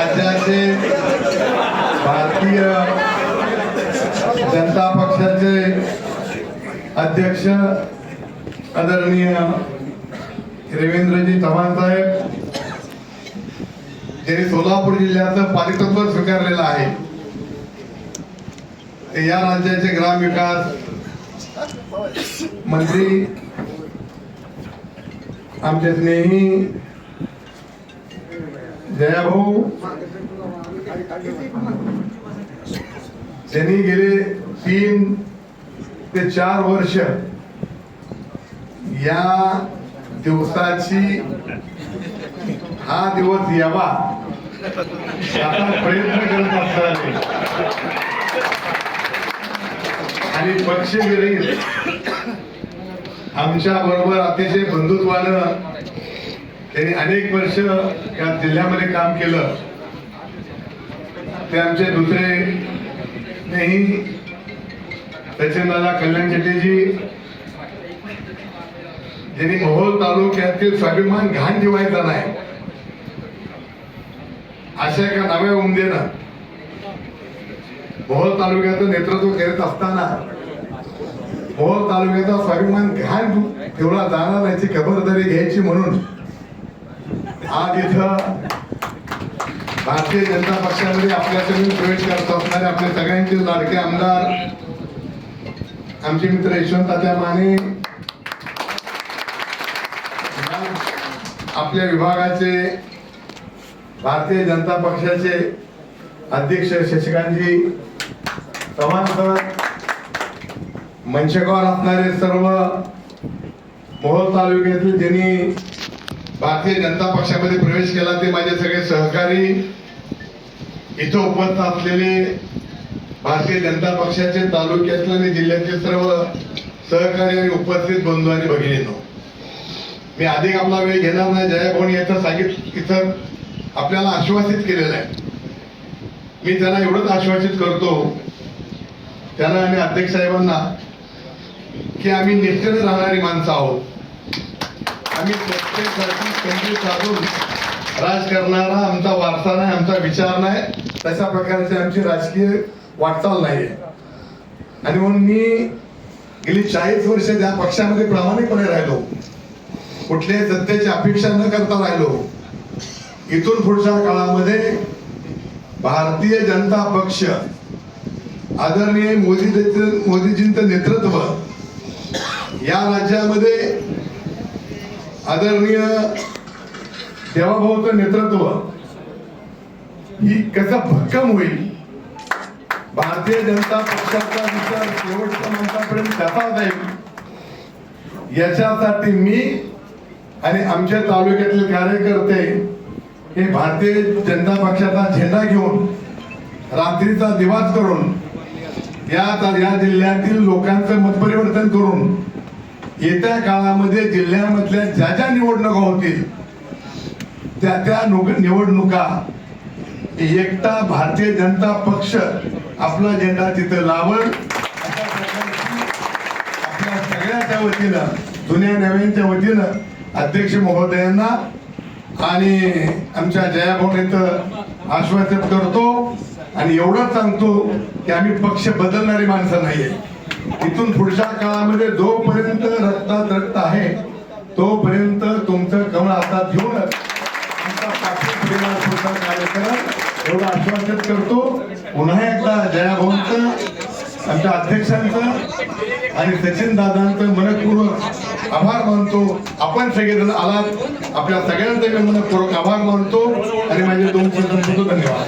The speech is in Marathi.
राज्याचे भारतीय जनता पक्षाचे अध्यक्ष आदरणीय रवींद्रजी चव्हाण साहेब ज्यांनी सोलापूर जिल्ह्याचं पालिकत्व स्वीकारलेलं आहे ते या राज्याचे ग्रामविकास मंत्री आमचे स्नेही जयाभाऊ त्यांनी गेले तीन ते चार वर्ष या दिवसाची हा दिवस यावा आता प्रयत्न करत असताना. आणि पक्षविरहित आमच्या बरोबर अतिशय बंधुत्वानं त्यांनी अनेक वर्ष या जिल्ह्यामध्ये काम केलं. ते आमचे दुसरे नेही सचिनदादा कल्याण शेट्टीजी ज्यांनी मोहोळ तालुक्यातील स्वाभिमान घाण ठेवायचा नाही. अशा एका नव्या उमदेनं मोहोळ तालुक्याचं नेतृत्व करत असताना मोहोळ तालुक्याचा स्वाभिमान घाण ठेवला जाणार याची खबरदारी घ्यायची म्हणून आज इथं भारतीय जनता पक्षामध्ये आपल्याकडून प्रवेश करत. असणारे आपले सगळ्यांचे लाडके आमदार आमचे मित्र यशवंतात्या माने आपल्या विभागाचे भारतीय जनता पक्षाचे अध्यक्ष शशिकांतजी चव्हाण सर मंचकावर असणारे सर्व मोहोळ तालुक्यातील ज्यांनी भारतीय जनता पक्षामध्ये प्रवेश केला ते माझे सगळे सहकारी इथं उपस्थित असलेले भारतीय जनता पक्षाचे तालुक्यातले आणि जिल्ह्याचे सर्व सहकारी आणि उपस्थित बंधू आणि भगिनींनो. मी अधिक आपला वेळ घेणार नाही. जयाभाऊनी याचं सांगित इथं आपल्याला आश्वासित केलेलं आहे. मी त्यांना एवढंच आश्वासित करतो त्यांना आणि अध्यक्ष साहेबांना की आम्ही निष्ठेने राहणारी माणसं आहोत. आम्ही प्रत्येकासाठी संधी साधून राज करणारा आमचा वारसा नाही आमचा विचार नाही. तशा प्रकारची आमची राजकीय वाटचाल नाही आणि म्हणून मी गेली चाळीस वर्ष त्या पक्षामध्ये प्रामाणिकपणे राहिलो कुठल्याही सत्तेची अपेक्षा न करता राहिलो इथून पुढच्या काळामध्ये भारतीय जनता पक्ष आदरणीय मोदी मोदीजींचं नेतृत्व या राज्यामध्ये आदरणीय देवाभाऊचं नेतृत्व ही कसा भक्कम होईल? भारतीय जनता पक्षाचा विचार शेवटच्या माणसापर्यंत कसा जाईल याच्यासाठी मी आणि आमच्या तालुक्यातील कार्यकर्ते हे भारतीय जनता पक्षाचा झेंडा घेऊन रात्रीचा दिवास करून या या जिल्ह्यातील लोकांचं मतपरिवर्तन करून येत्या काळामध्ये जिल्ह्यामधल्या ज्या ज्या निवडणुका होतील त्या त्या निवडणुका एकटा भारतीय जनता पक्ष आपला झेंडा तिथं लावल. आपल्या सगळ्याच्या वतीनं जुन्या नव्यांच्या वतीनं अध्यक्ष महोदयांना आणि आमच्या जयाभाऊ आश्वासित करतो. आणि एवढंच सांगतो की आम्ही पक्ष बदलणारी माणसं नाहीये. इथून पुढच्या काळामध्ये जोपर्यंत रक्तात रक्त आहे तोपर्यंत तुमचं कमळ हातात घेऊनच कार्यक्रम. एवढं आश्वासित करतो. पुन्हा एकदा जयाभाऊंच आमच्या अध्यक्षांचं आणि सचिन दादांचं मनपूर्वक आभार मानतो. आपण सगळेजण आलात. आपल्या सगळ्यांचे मी मनपूर्वक आभार मानतो. आणि माझे दोन धन्यवाद.